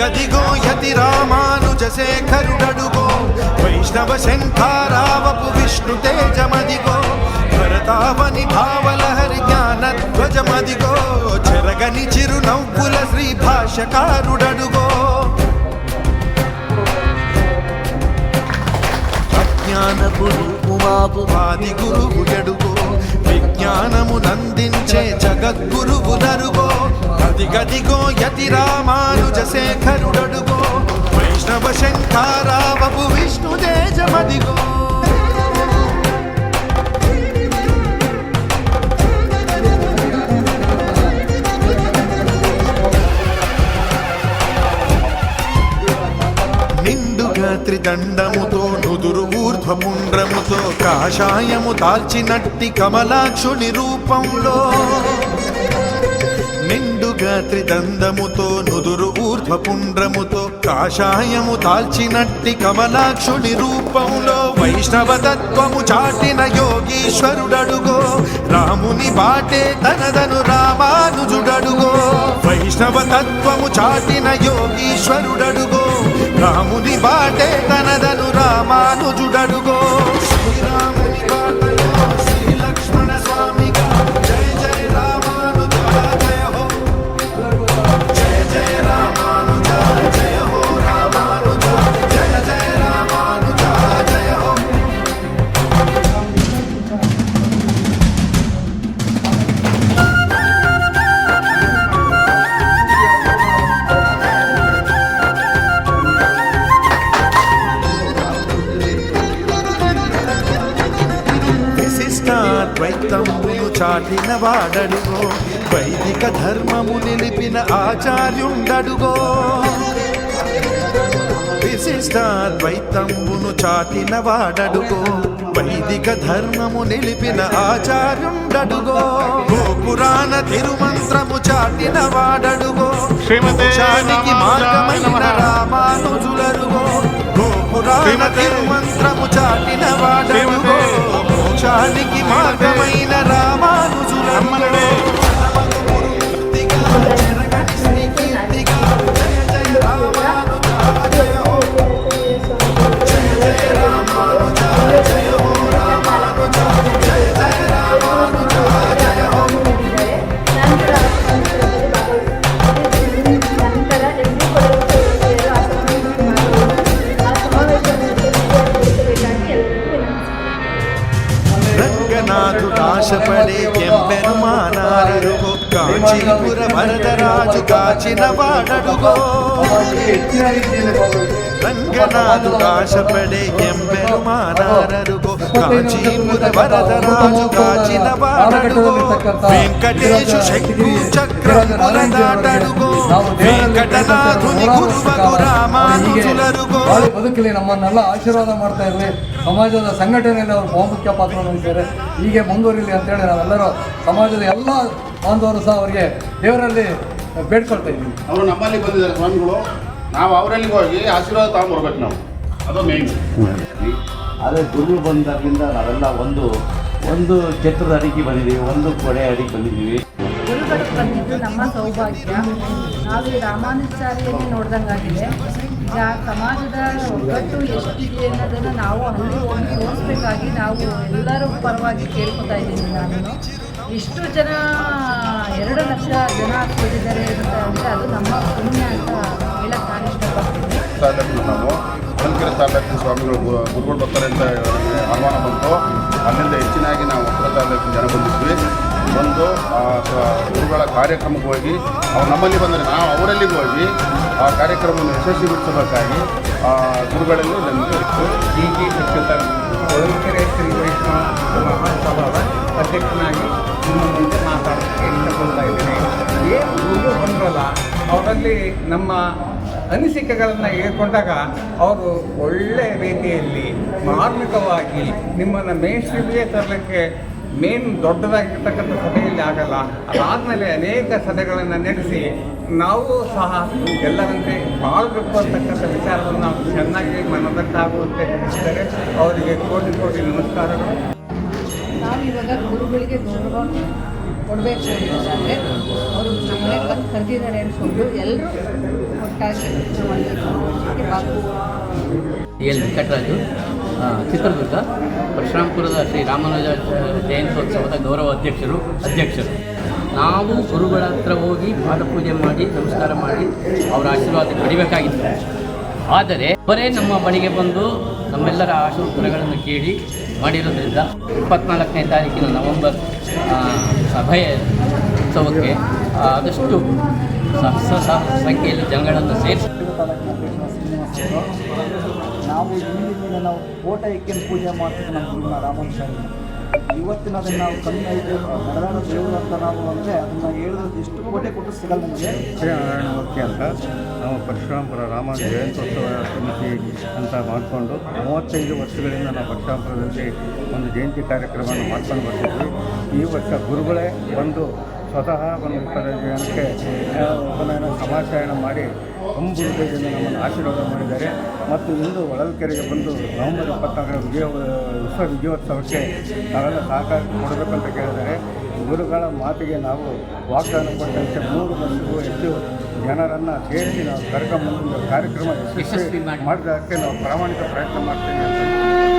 గదిగో యతి రామానుజ శేఖరుడడుగో వైష్ణవ శంఖారావపు విష్ణు తేజమదిగో. భరతావని భావలహరి జ్ఞానధ్వజమదిగో. చెరగని చిరునవ్వుల శ్రీ భాషకారుడడుగో అజ్ఞానపురు ఉమాపు ఆది గురువు ఎడుగో నందించే జగద్గురువు నరుగో గది గదిగో యతి రామానుజ శేఖరుడడుగో. వైష్ణవ శంకారావపు విష్ణు తేజమదిగో. నిండుగా త్రిదండ నుదురు ఊర్ధ్వపుండ్రముతో కాషాయము దాల్చినట్టి కమలాక్షుని రూపంలో. నిండుగా త్రిదందముతో నుదురు ఊర్ధ్వపుండ్రముతో కాషాయము దాల్చినట్టి కమలాక్షుని రూపంలో. వైష్ణవ తత్వము చాటిన యోగీశ్వరుడడుగో రాముని బాటే తనదను రామానుజుడడుగో. వైష్ణవ తత్వము చాటిన యోగీశ్వరుడడుగో రాముని బాటే తనదను చాటిన వాడడుగో వైదిక ధర్మము నిలిపిన ఆచార్యుండడుగో. విశిష్టాద్వైతంబును చాటిన వాడడుగో వైదిక ధర్మము నిలిపిన ఆచార్యుండడుగో. గోపురాణ తిరుమంత్రము చాటిన వాడడుగో శ్రీమతే మోక్షానికి మార్గమైన. రామానుజులరుగో గోపురాణ తిరుమంత్రము చాటిన వాడడుగో మోక్షానికి మార్గమైన ఎంపెరుమానారరుగో కాంచీపుర వరదరాజు కాచిన వాడడుగో రంగనాథుడాశపడే ఎంపెరుమానారరుగో కాంచీపుర వరదరాజు కాచిన వాడడుగో వెంకటేశు శంకు చక్రముల దాటడుగో వెంకటనాథుని గురువగు ರಾಮಾನುಜುಲರುಗೋ ಬಾಳಿ ಬದುಕಲಿ ನಮ್ಮನ್ನೆಲ್ಲ ಆಶೀರ್ವಾದ ಮಾಡ್ತಾ ಇರಲಿ ಸಮಾಜದ ಸಂಘಟನೆಯಲ್ಲಿ ಅವರು ಬಹುಮುಖ್ಯ ಪಾತ್ರ ವಹಿಸಿದ್ದಾರೆ ಹೀಗೆ ಮುಂದುವರಿಲಿ ಅಂತೇಳಿ ನಾವೆಲ್ಲರೂ ಸಮಾಜದ ಎಲ್ಲ ಬಾಂಧವರು ಸಹ ಅವರಿಗೆ ದೇವರಲ್ಲಿ ಬೇಡ್ಕೊಳ್ತಾ ಇದ್ದೀವಿ ಅವರು ನಮ್ಮಲ್ಲಿ ಬಂದಿದ್ದಾರೆ ಸ್ವಾಮಿಗಳು. ನಾವು ಅವರಲ್ಲಿ ಹೋಗಿ ಆಶೀರ್ವಾದ ತಗೊಂಡ್ಬರ್ಬೇಕು ನಾವು. ಅದು ಮೇನ್ ಆದರೆ ಗುರು ಬಂದಾಗಿಂದ ನಾವೆಲ್ಲ ಒಂದು ಒಂದು ಚಿತ್ರದ ಅಡಿಗೆ ಬಂದಿದ್ದೀವಿ ಒಂದು ಕೊಡೆ ಅಡಿಗೆ ಬಂದಿದ್ದೀವಿ. ಗುರುಗಳು ಬಂದಿದ್ದು ನಮ್ಮ ಸೌಭಾಗ್ಯ. ನಾವು ಈ ರಾಮಾನುಚಾರ್ಯಲ್ಲಿ ನೋಡ್ದಂಗಾಗಿದೆ. ಈಗ ಸಮಾಜದ ಒಗ್ಗಟ್ಟು ಎಷ್ಟಿದೆ ಅನ್ನೋದನ್ನು ನಾವು ಅಲ್ಲಿ ಹೋಗಿ ತೋರಿಸ್ಬೇಕಾಗಿ ನಾವು ಎಲ್ಲರೂ ಪರವಾಗಿ ಕೇಳ್ಕೊತಾ ಇದ್ದೀನಿ ನಾನು ಇಷ್ಟು ಜನ, ಎರಡು ಲಕ್ಷ ಜನ ಕೂಡಿದ್ದಾರೆ ಅಂತ ಅಂದರೆ ಅದು ನಮ್ಮ ಪುಣ್ಯ ಅಂತ ಹೇಳಕ್ಕೆ ನಾನು ಇಷ್ಟಪಡ್ತೀನಿ. ತಾಲೂಕು ನಾವು. ಹೊಳಲ್ಕೆರೆ ತಾಲೂಕಿನ ಸ್ವಾಮಿಗಳು ಗುರುಗಳು ಬರ್ತಾರೆ ಅಂತ ಆಹ್ವಾನ ಬಂತು. ಅಲ್ಲಿಂದ ಹೆಚ್ಚಿನಾಗಿ ನಾವು ಉತ್ತರ ತಾಲೂಕಿನ ಜನ ಬಂದಿದ್ವಿ. ಆ ಗುರುಗಳ ಕಾರ್ಯಕ್ರಮಕ್ಕೆ ಹೋಗಿ, ಅವ್ರು ನಮ್ಮಲ್ಲಿ ಬಂದರೆ ನಾವು ಅವರಲ್ಲಿ ಹೋಗಿ, ಆ ಕಾರ್ಯಕ್ರಮವನ್ನು ಯಶಸ್ವಿಗೊಳಿಸಬೇಕಾಗಿ ಗುರುಗಳಲ್ಲಿ ನಮಗೆ ಹೀಗೆ ಹೊಳಲ್ಕೆರೆ ಶ್ರೀ ವೈಷ್ಣವ ಮಹಾಸಭಾದ ಅಧ್ಯಕ್ಷನಾಗಿ ನಿಮ್ಮ ಮುಂದೆ ಇಷ್ಟಪಡ್ತಾ ಇದ್ದೀನಿ. ಏನು ಗುರು ಬಂದ್ರಲ್ಲ ಅವರಲ್ಲಿ ನಮ್ಮ ಅನಿಸಿಕೆಗಳನ್ನು ಹೇಳ್ಕೊಂಡಾಗ ಅವರು ಒಳ್ಳೆಯ ರೀತಿಯಲ್ಲಿ ಮಾರ್ಮಿಕವಾಗಿ ನಿಮ್ಮನ್ನು ಮೇಷ್ಟ್ರಿಗೆ ತರಲಿಕ್ಕೆ ಮೇನ್ ದೊಡ್ಡದಾಗಿರ್ತಕ್ಕಂಥ ಸಭೆಯಲ್ಲಿ ಆಗಲ್ಲ ಅದಾದಮೇಲೆ ಅನೇಕ ಸಭೆಗಳನ್ನು ನಡೆಸಿ ನಾವು ಸಹ ಎಲ್ಲರಂತೆ ಬಾಳ್ಬೇಕು ಅಂತಕ್ಕಂಥ ವಿಚಾರವನ್ನು ನಾವು ಚೆನ್ನಾಗಿ ಮನದಟ್ಟಾಗುವಂತೆ ಹೇಳಿದರೆ ಅವರಿಗೆ ಕೋಟಿ ಕೋಟಿ ನಮಸ್ಕಾರಗಳು. ನಾವು ಇವಾಗ ಗುರುಗಳಿಗೆ ಗೌರವ ಕೊಡಬೇಕು ಅಂತಂದರೆ ಅವರು ನಮ್ಮನೆ ಬಂದು ಕರೆದಿದ್ದಾರೆ ಅಂದ್ಕೊಂಡು ಎಲ್ಲರೂ ಒಟ್ಟಾಗಿ ಎಲ್ಲಿ? ಎಲ್ ವೆಂಕಟರಾಜು ಚಿತ್ರದುರ್ಗ? ಪರಶುರಾಂಪುರದ ಶ್ರೀ ರಾಮಾನುಜ ಜಯಂತ್ಯೋತ್ಸವದ ಗೌರವ ಅಧ್ಯಕ್ಷರು ಅಧ್ಯಕ್ಷರು. ನಾವು ಗುರುಗಳ ಹತ್ರ ಹೋಗಿ ಪಾದ ಪೂಜೆ ಮಾಡಿ, ನಮಸ್ಕಾರ ಮಾಡಿ ಅವರ ಆಶೀರ್ವಾದ ಪಡಿಬೇಕಾಗಿತ್ತು. ಆದರೆ, ಅವರೇ ನಮ್ಮ ಬಳಿಗೆ ಬಂದು ನಮ್ಮೆಲ್ಲರ ಆಶೋತ್ತರಗಳನ್ನು ಕೇಳಿ ಮಾಡಿರೋದ್ರಿಂದ ಇಪ್ಪತ್ನಾಲ್ಕನೇ ತಾರೀಕಿನ ನವೆಂಬರ್ ಸಭೆಯ ಉತ್ಸವಕ್ಕೆ ಆದಷ್ಟು ಸಹಸ್ರ ಸಂಖ್ಯೆಯಲ್ಲಿ ಜನಗಳನ್ನು ಸೇರಿಸಿ. ನಾವು ಇಂದಿನಿಂದ ನಾವು ಕೋಟೆ ಇಕ್ಕಿನ ಪೂಜೆ ಮಾಡ್ತೀವಿ ನಮ್ಮ ಗುರುವಿನ ಸ್ವಾಮಿ. ಇವತ್ತಿನ ಅದನ್ನು ನಾವು ಕಮ್ಮಿ ಐದು ನಡೆದಾಡ ದೇವರು ಅಂತ ನಾವು ಅಂದರೆ ಅದನ್ನ ಹೇಳಿದ್ರೆ ಎಷ್ಟು ಕೋಟೆ ಕೊಟ್ಟು ಸಿಗಲ್ಲ ನಮಗೆ. ಶ್ರೀನಾರಾಯಣ ಮೂರ್ತಿ ಅಂತ ನಾವು ಪರಶುರಾಮಪುರ ರಾಮ ಜಯಂತ್ಯೋತ್ಸವ ಸಮಿತಿ ಅಂತ ಮಾಡಿಕೊಂಡು ಮೂವತ್ತೈದು ವರ್ಷಗಳಿಂದ ನಾವು ಪರಶುರಾಮಪುರದಲ್ಲಿ ಒಂದು ಜಯಂತಿ ಕಾರ್ಯಕ್ರಮವನ್ನು ಮಾಡ್ಕೊಂಡು ಬರ್ತಿದ್ವಿ. ಈ ವರ್ಷ ಗುರುಗಳೇ ಬಂದು ಸ್ವತಃ ಒಂದು ಜನಕ್ಕೆ ಸಮಾಚರಣೆ ಮಾಡಿ ತುಂಬು ಹೃದಯದಿಂದ ನಮ್ಮನ್ನು ಆಶೀರ್ವಾದ ಮಾಡಿದ್ದಾರೆ. ಮತ್ತು ಇಂದು ಹೊಳಲ್ಕೆರೆಗೆ ಬಂದು ನವೆಂಬರ್ ಇಪ್ಪತ್ತಾರರ ವಿಜಯ ವಿಶ್ವ ವಿಜಯೋತ್ಸವಕ್ಕೆ ನಾವೆಲ್ಲ ಸಹಕಾರ ಕೊಡಬೇಕಂತ ಕೇಳಿದ್ದಾರೆ. ಗುರುಗಳ ಮಾತಿಗೆ ನಾವು ವಾಗ್ದಾನ ಕೊಟ್ಟಂತೆ ಮೂರು ಮಂದಿಗೂ ಹೆಚ್ಚು ಜನರನ್ನು ಸೇರಿಸಿ ನಾವು ಕರ್ಕೊಂಬಂದು ಕಾರ್ಯಕ್ರಮ ಯಶಸ್ವಿ ಮಾಡಿದ್ದಕ್ಕೆ ನಾವು ಪ್ರಾಮಾಣಿಕ ಪ್ರಯತ್ನ ಮಾಡ್ತೇವೆ ಅಂತ.